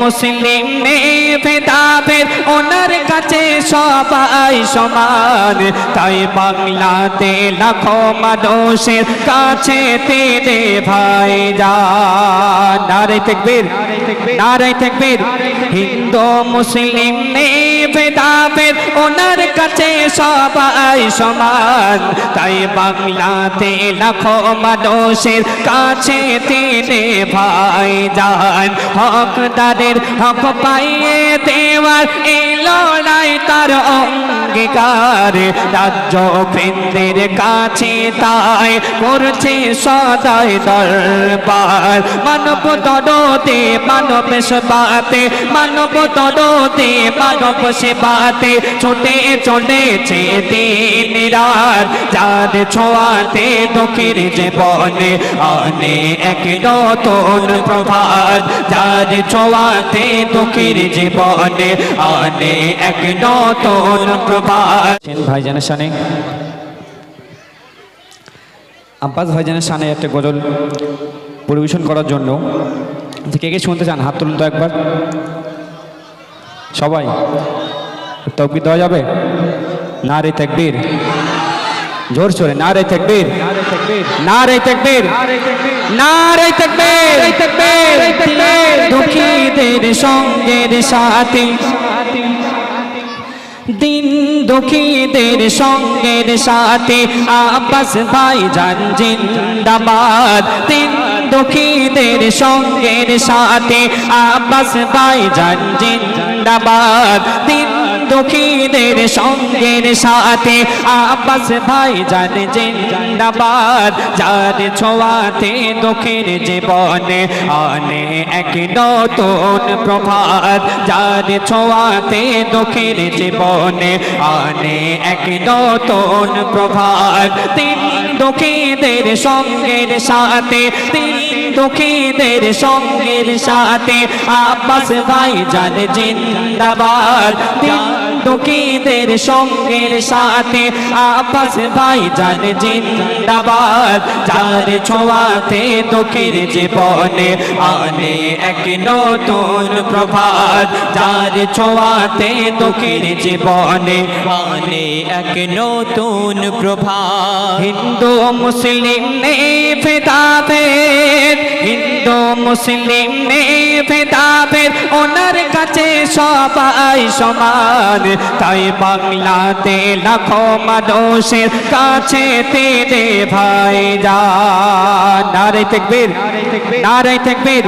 মুসলিম ভেদাভেদ, ওনার কাছে সবাই সমান। তাই বাংলাতে লাখো মানুষের কাছে তেরে ভাই যান নারে তেকবীর নারে তেকবীর। হিন্দু মুসলিম ভেদাভেদ ওনার কাছে সবাই সমান। তাই বাংলাতে লাখো মানুষের কাছে তিনি ভাই যান হকদারের হক পাইয়ে দেওয়ার এই লড়াই তার অঙ্গীকার। রাজ্য বৃন্দের কাছে তাই করছে সদাই দরবার। মানব তরতে মানব সেবাতে মানব তরতে মানব সেবাতে ছোটে চলেছে দিন রাত, যার ছোঁয়াতে দুঃখের জীবনে আনে এক নতুন প্রভাত, যার ছোঁয়াতে দুঃখের জীবনে আনে এক নতুন প্রভাত। ভাইজানের সানে। আব্বাস ভাইজানের সানে একটা গজল পরিবেশন করার জন্য। কে কে শুনতে চান? হাত তুলুন তো একবার। সবাই। তকবির দেওয়া যাবে? না রে তেকবীর। জোর সোরে না রে তেকবীর। না রে তেকবীর। না রে তেকবীর। দুঃখীদের সঙ্গের সাথী। দিন দুঃখীদের সঙ্গের সাথে। আব্বাস ভাই যান জিন্দাবাদ। দিন দুঃখীদের সঙ্গের সাথে। আব্বাস ভাই যান জিন্দাবাদ। দিন দুঃখীদের সঙ্গের সাথে আব্বাস ভাই যান জিন্দাবাদ যার ছোঁয়াতে দুঃখের জীবনে আনে এক নতুন প্রভাত। যার ছোঁয়াতে দুঃখের জীবনে আনে এক নতুন প্রভাত। তিন দুঃখীদের সঙ্গের সাথে, তিন দুঃখীদের সঙ্গের সাথে আব্বাস ভাই যান জিন্দাবাদ। তিন দুঃখীদের সঙ্গের সাথে আব্বাস ভাই যান জিন্দাবাদ, যার ছোঁয়াতে দুঃখের জীবনে আনে এক নতুন প্রভাত, যার ছোঁয়াতে দুঃখের জীবনে আনে এক নতুন প্রভাত। হিন্দু, মুসলিম নে ভেদাভেদ হিন্দু মুসলিম নে ভেদাভেদ, ওনার কাছে সবাই সমান। তাই বাংলাতে লাখো মানুষের কাছে তেরে ভাই যান নারে তেকবীর নারে তেকবীর।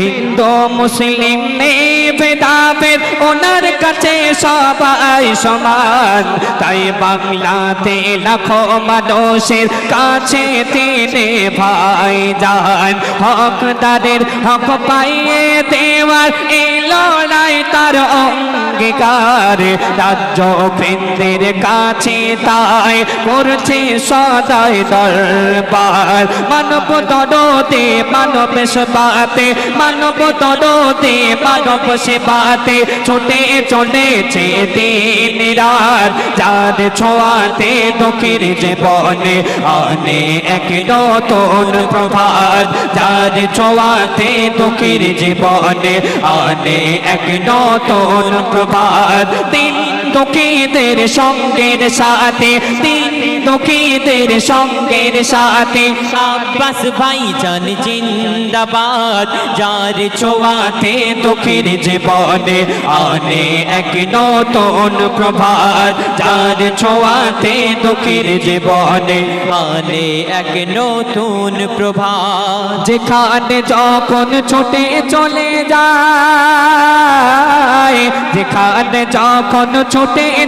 হিন্দু মুসলিম নে ভেদাভেদ ওনার কাছে সবাই সমান। তাই বাংলাতে লাখো মানুষের কাছে তেরে ভাই যান হকদারের হক পাইয়ে দেওয়ার এই লড়াই তার অঙ্গীকার। রাজ্য বৃন্দের কাছে তাই করছে সদাই দরবার। মানব তরতে মানব সেবাতে, মানব তরতে মানব সেবাতে ছোটে চলেছে দিন রাত যার ছোঁয়াতে দুঃখের জীবনে আনে এক নতুন প্রভাত যার ছোঁয়াতে দুঃখের জীবনে আনে এক নতুন প্রভাত। তিন দুঃখীদের সঙ্গের সাথে, তিন দুঃখীদের সঙ্গের সাথে। আব্বাস ভাই জান জিন্দাবাদ, যার ছোঁয়াতে দুঃখের জীবনে আনে এক নতুন প্রভাত, যার ছোঁয়াতে দুঃখের জীবনে আনে এক নতুন প্রভাত। যেখানে যখন ছুটে চলে যায়, যেখানে যখন ছুটে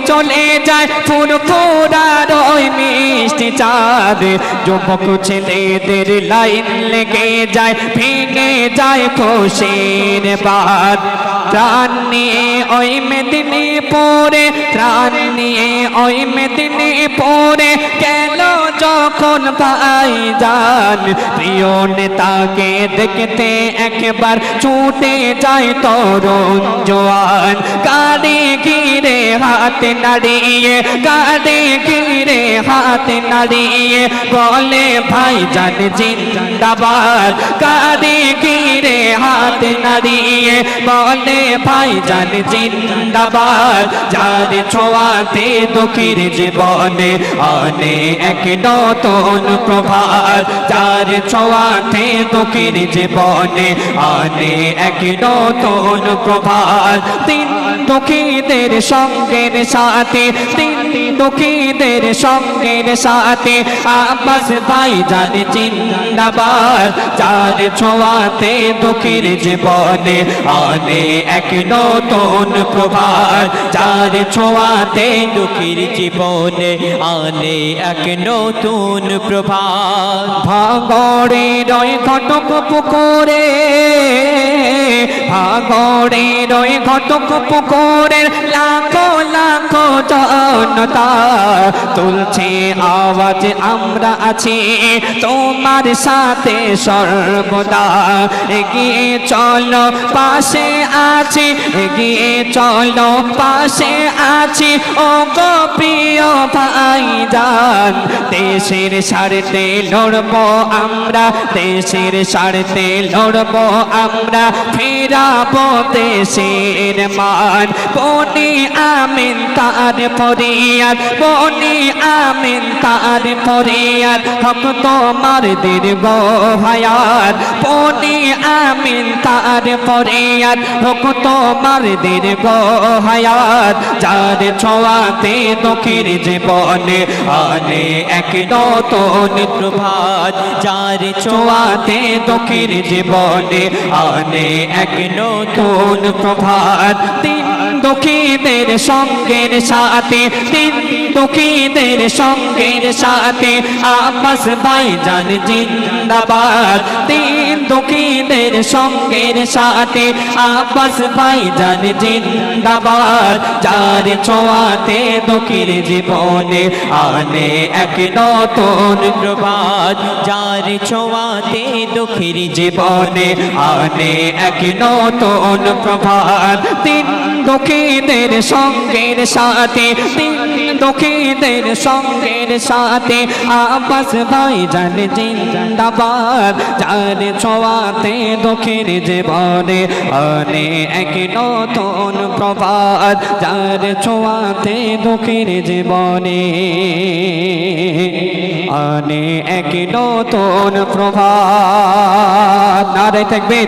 চলে যায় ফুরফুরার ওই মিষ্টি চাঁদ। যুবক ছেলেদের লাইন লেগে যায়, ভেঙে যায় খুশির বাদ প্রাণ নিয়ে ওই মেদিনীপুরে প্রাণ নিয়ে ওই মেদিনীপুরে গেল যখন ভাই যান প্রিয় নেতাকে দেখতে একবার ছুটে যায় তরুণ জোয়ান। গাড়ি ঘিরে হাতে নাড়িয়ে গাড়ি ঘিরে হাতে নাড়িয়ে বলে ভাই যান জিন্দাবাদ। গাড়ি ঘিরে হাতে নাড়িয়ে বলে, ভাইজান জিন্দাবাদ। যার ছোঁয়াতে দুঃখের জীবনে আনে এক নতুন প্রভাত যার ছোঁয়াতে দুঃখের জীবনে আনে এক নতুন প্রভাত তিন দুঃখীদের সঙ্গের সাথে, তিন দুঃখীদের সঙ্গের সাথে আব্বাস ভাই জানে জিন্দাবাদ। যার ছোঁয়াতে দুঃখীর জীবনে আনে এক নতুন প্রভাত যার ছোঁয়াতে দুঃখীর জীবনে আনে এক নতুন প্রভাত। ভাগরে রয় ঘটক পুকুরে ভাগরে রয় ঘটক পুকুরের লাখো জনতা, তুলছে আওয়াজ, আমরা আছি তোমার সাথে সর্বদা। এগিয়ে চলো, পাশে আছি, এগিয়ে চলো, পাশে আছি। ও গো প্রিয় ভাইজান, দেশের স্বার্থে লড়বো আমরা, দেশের স্বার্থে লড়বো আমরা। ফেরাবো দেশের মান, বনি আমিন তার ফরিয়াদ, বনি আমিন তার ফরিয়াদ, হক তোমার দীর্ঘ হায়াত। বনি আমিন তার ফরিয়াদ, হক তোমার দীর্ঘ হায়াত। যার ছোঁয়াতে দুঃখের জীবনে আনে এক নতুন প্রভাত যার ছোঁয়াতে দুঃখের জীবনে আনে এক নতুন প্রভাত। তিন দুঃখীদের সঙ্গের সাথে, তিন দুঃখীদের সঙ্গের সাথে, আব্বাস ভাই জান জিন্দাবাদ। তিন দুঃখীদের সঙ্গের সাথে, আব্বাস ভাই জান জিন্দাবাদ। যার ছোঁয়াতে দুঃখীর জীবনে আনে এক নতুন প্রভাত যার ছোঁয়াতে দুঃখীর জীবনে আনে এক নতুন প্রভাত তিন দুঃখীদের সঙ্গের সাথে তিন দুঃখীদের সঙ্গের সাথে, আব্বাস ভাই জান জিন্দাবাদ, যার ছোঁয়াতে দুঃখের জীবনে আনে এক নতুন প্রভাত যার ছোঁয়াতে দুঃখের জীবনে আনে এক নতুন প্রভাত নারে থাকবে